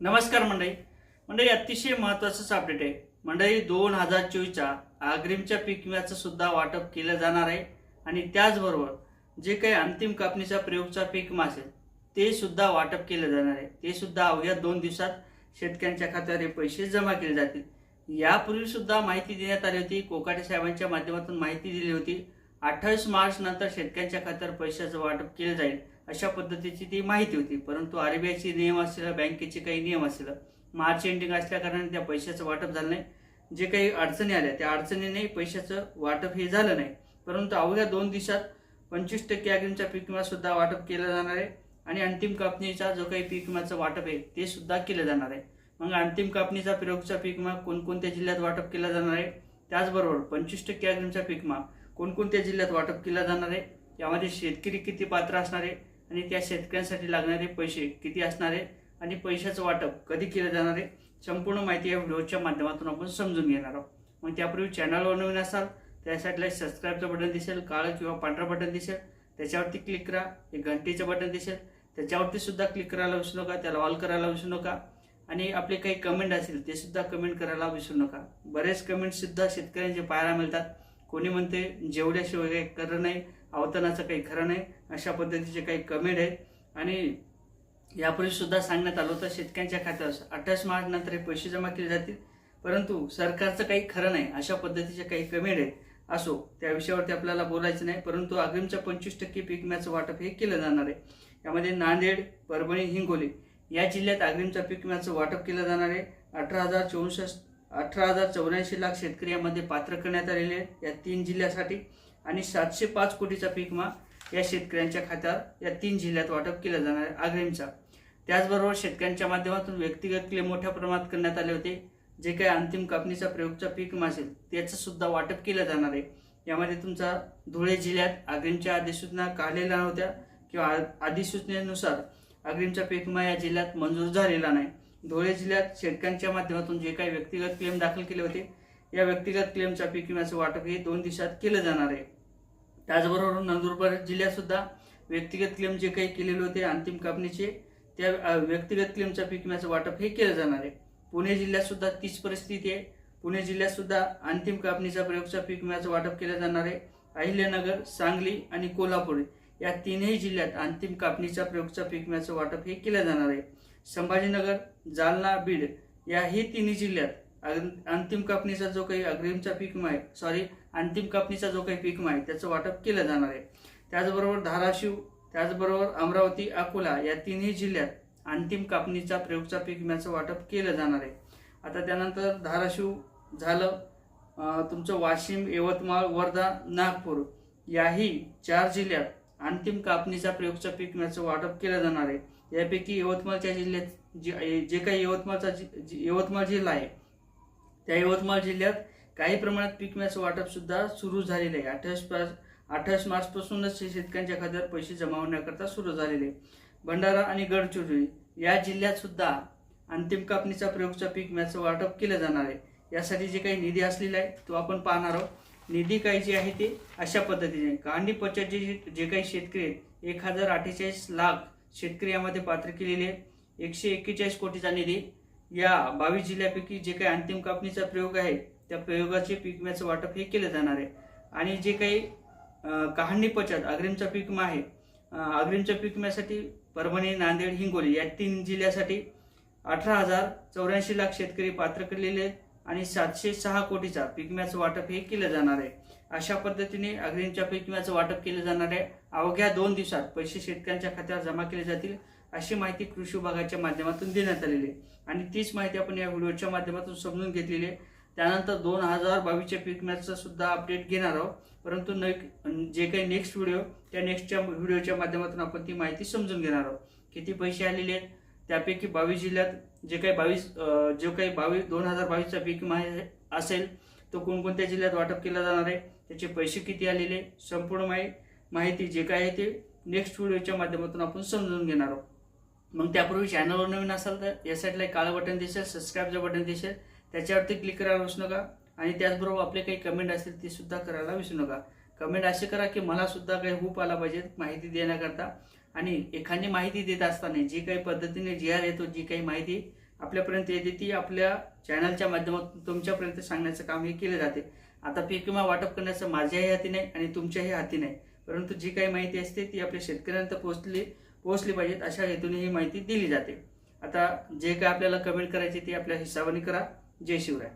नमस्कार मंडळी. मंडळी अतिशय महत्वाचंच अपडेट आहे. मंडळी दोन हजार चोवीसच्या अग्रिमच्या पीक विम्याचं सुद्धा वाटप केलं जाणार आहे. आणि त्याचबरोबर जे काही अंतिम कापणीचा प्रयोगचा पीक विमा असेल ते सुद्धा वाटप केलं जाणार आहे. ते सुद्धा अवघ्या दोन दिवसात शेतकऱ्यांच्या खात्यावर हे पैसे जमा केले जातील. यापूर्वी सुद्धा माहिती देण्यात आली होती. कोकाटे साहेबांच्या माध्यमातून माहिती दिली होती. अठ्ठावीस मार्च नंतर शेतकऱ्यांच्या खात्यावर पैशाचं वाटप केलं जाईल. अशा पद्धतीची ती माहिती होती. परंतु आरबीआयचे नियम असलेलं बँकेचे काही नियम असलेलं मार्च एंडिंग असल्याकारणाने त्या पैशाचं वाटप झालं नाही. जे काही अडचणी आल्या त्या अडचणीने पैशाचं वाटप हे झालं नाही. परंतु अवघ्या दोन दिवसात पंचवीस टक्के अग्रिमचा पीक विमा सुद्धा वाटप केलं जाणार आहे आणि अंतिम कापणीचा जो काही पीक विम्याचं वाटप आहे ते सुद्धा केलं जाणार आहे. मग अंतिम कापणीचा प्रयोगचा पीक विमा कोणकोणत्या जिल्ह्यात वाटप केला जाणार आहे? त्याचबरोबर पंचवीस टक्के अग्रिमचा पीक विमा कोणकोणत्या जिल्ह्यात वाटप केला जाणार आहे? यामध्ये शेतकरी किती पात्र असणार आहे? आणि त्या शेतकऱ्यांसाठी लागणारे पैसे किती असणार आहे आणि पैशाचं वाटप कधी केलं जाणार आहे संपूर्ण माहिती या व्हिडिओच्या माध्यमातून आपण समजून घेणार आहोत. मग त्यापूर्वी चॅनलवर नवीन असाल त्यासाठी सबस्क्राईबचं बटन दिसेल काळं किंवा पांढरं बटन दिसेल त्याच्यावरती क्लिक करा एक घंटीचं बटन दिसेल त्याच्यावरती सुद्धा क्लिक करायला विसरू नका त्याला ऑल करायला विसरू नका. आणि आपले काही कमेंट असेल ते सुद्धा कमेंट करायला विसरू नका. बरेच कमेंट सुद्धा शेतकऱ्यांचे पाहायला मिळतात. कोणी म्हणते जेवढ्याशिवाय काही करणं नाही आवतनाचं काही खरं नाही अशा पद्धतीचे काही कमेंट आहेत. आणि यापूर्वी सुद्धा सांगण्यात आलं होतं शेतकऱ्यांच्या खात्यावर अठ्ठावीस मार्च नंतर हे पैसे जमा केले जातील. परंतु सरकारचं काही खरं नाही अशा पद्धतीचे काही कमेंट आहेत. असो त्या विषयावरती आपल्याला बोलायचं नाही परंतु अग्रिमच्या पंचवीस टक्के पीक विम्याचं वाटप हे केलं जाणार आहे. यामध्ये नांदेड परभणी हिंगोली या जिल्ह्यात अग्रिमच्या पीक विम्याचं वाटप केलं जाणार आहे. अठरा हजार चौसष्ट अठरा हजार चौऱ्याऐंशी लाख शेतकरी यामध्ये पात्र करण्यात आलेले आहेत. या तीन जिल्ह्यासाठी आणि सातशे पाच कोटीचा पीक या शेतकऱ्यांच्या खात्यावर या तीन जिल्ह्यात वाटप केला जाणार आहे अग्रिमचा त्याचबरोबर शेतकऱ्यांच्या माध्यमातून व्यक्तिगत क्लेम मोठ्या प्रमाणात करण्यात आले होते जे काही अंतिम कापणीचा प्रयोगचा पीक असेल त्याचं सुद्धा वाटप केलं जाणार आहे. यामध्ये तुमचा धुळे जिल्ह्यात अग्रिमच्या अधिसूचना काढलेल्या नव्हत्या किंवा अधिसूचनेनुसार अग्रिमचा पीक विमा या जिल्ह्यात मंजूर झालेला नाही. धुळे जिल्ह्यात शेतकऱ्यांच्या माध्यमातून जे काही व्यक्तिगत क्लेम दाखल केले होते या व्यक्तिगत क्लेमच्या पीक विम्याचं वाटप हे दोन दिवसात केलं जाणार आहे. त्याचबरोबर नंदुरबार जिल्ह्यात सुद्धा व्यक्तिगत क्लेम जे काही केलेले होते अंतिम कापणीचे त्या व्यक्तिगत क्लेमच्या पीक विम्याचं वाटप हे केलं जाणार आहे. पुणे जिल्ह्यात सुद्धा तीच परिस्थिती आहे. पुणे जिल्ह्यात सुद्धा अंतिम कापणीचा प्रयोगचा पीक विम्याचं वाटप केलं जाणार आहे. अहिल्यानगर सांगली आणि कोल्हापूर या तीनही जिल्ह्यात अंतिम कापणीचा प्रयोगचा पीक विम्याचं वाटप हे केलं जाणार आहे. संभाजीनगर जालना बीड या ही तिन्ही जिल्ह्यात अंतिम कापणीचा जो काही अग्रिमचा पीक विमा आहे सॉरी अंतिम कापणीचा जो काही पीक विमा आहे त्याचं वाटप केलं जाणार आहे. त्याचबरोबर धाराशिव त्याचबरोबर अमरावती अकोला या तिन्ही जिल्ह्यात अंतिम कापणीचा प्रयोगचा पीक विम्याचं वाटप केलं जाणार आहे. आता त्यानंतर धाराशिव झालं तुमचं वाशिम यवतमाळ वर्धा नागपूर याही चार जिल्ह्यात अंतिम कापणीचा प्रयोगचा पीक विम्याचं वाटप केलं जाणार आहे. यापैकी यवतमाळच्या जिल्ह्यात जे जे काही यवतमाळचा जि- यवतमाळ जिल्हा आहे त्या यवतमाळ जिल्ह्यात काही प्रमाणात पीक विम्याचं वाटप सुद्धा सुरू झालेलं आहे. अठ्ठावीस पास अठ्ठावीस मार्चपासूनच शेतकऱ्यांच्या खात्यावर पैसे जमा होण्याकरता सुरू झालेले आहे. भंडारा आणि गडचिरोली या जिल्ह्यात सुद्धा अंतिम कापणीचा प्रयोगचा पीक विम्याचं वाटप केलं जाणार आहे. यासाठी जे काही निधी असलेला आहे तो आपण पाहणार आहोत. निधी काही जे आहे ते अशा पद्धतीने कांडी पचाचे जे जे काही शेतकरी आहेत एक हजार अठ्ठेचाळीस लाख शेतकरी यामध्ये पात्र केलेले आहेत. एकशे एक्केचाळीस कोटीचा निधी या बावीस जिल्ह्यापैकी जे काही अंतिम कापणीचा प्रयोग आहे त्या प्रयोगाचे पीक विम्याचं वाटप हे केलं जाणार आहे. आणि जे काही कहाणी पचत अग्रिमचा पीक विमा आहे अग्रिमच्या पीक विम्यासाठी परभणी नांदेड हिंगोली या तीन जिल्ह्यासाठी अठरा हजार चौऱ्याऐंशी लाख शेतकरी पात्र केलेले आहेत आणि सातशे सहा कोटीचा पीक विम्याचं वाटप हे केलं जाणार आहे. अशा पद्धतीने अग्रिमच्या पीक विम्याचं वाटप केलं जाणार आहे. अवघ्या दोन दिवसात पैसे शेतकऱ्यांच्या खात्यावर जमा केले जातील. अशी माहिती कृषी विभागाच्या माध्यमातून देण्यात आलेली आहे. आणि तीच माहिती आपण या व्हिडिओच्या माध्यमातून समजून घेतलेली आहे. त्यानंतर दोन हजार बावीसच्या पीक मॅचचा सुद्धा अपडेट घेणार आहोत. परंतु न जे काही नेक्स्ट व्हिडिओ त्या नेक्स्टच्या व्हिडिओच्या माध्यमातून आपण ती माहिती समजून घेणार आहोत. किती पैसे आलेले आहेत? त्यापैकी बावीस जिल्ह्यात जे काही बावीस जो काही बावीस दोन हजार बावीसचा पीक माहि असेल तो कोणकोणत्या जिल्ह्यात वाटप केला जाणार आहे? त्याचे पैसे किती आलेले संपूर्ण माहिती जे काय आहे ते नेक्स्ट व्हिडिओच्या माध्यमातून आपण समजून घेणार आहोत. मग त्यापूर्वी चॅनलवर नवीन असाल तर या साईडला एक काळं बटन दिसेल सबस्क्राईबचं बटन दिसेल. त्याच्यावरती क्लिक करायला विसरू नका. आणि त्याचबरोबर आपले काही कमेंट असतील ते सुद्धा करायला विसरू नका. कमेंट असे करा की मला सुद्धा काही हुप आला पाहिजे माहिती देण्याकरता. आणि एखादी माहिती देत असताना जी काही पद्धतीने जी आर येतो जी काही माहिती आपल्यापर्यंत येते ती आपल्या चॅनलच्या माध्यमातून तुमच्यापर्यंत सांगण्याचं काम हे केले जाते. आता पीक विमा वाटप करण्याचं माझ्याही हाती नाही आणि तुमच्याही हाती नाही. परंतु जी काही माहिती असते ती आपल्या शेतकऱ्यांपर्यंत पोहोचली. पोहोचली पाहिजेत अशा हेतूने ही माहिती दिली जाते. आता जे काय आपल्याला कमेंट करायची ती आपल्या हिशोबाने करा. जय शिवराय.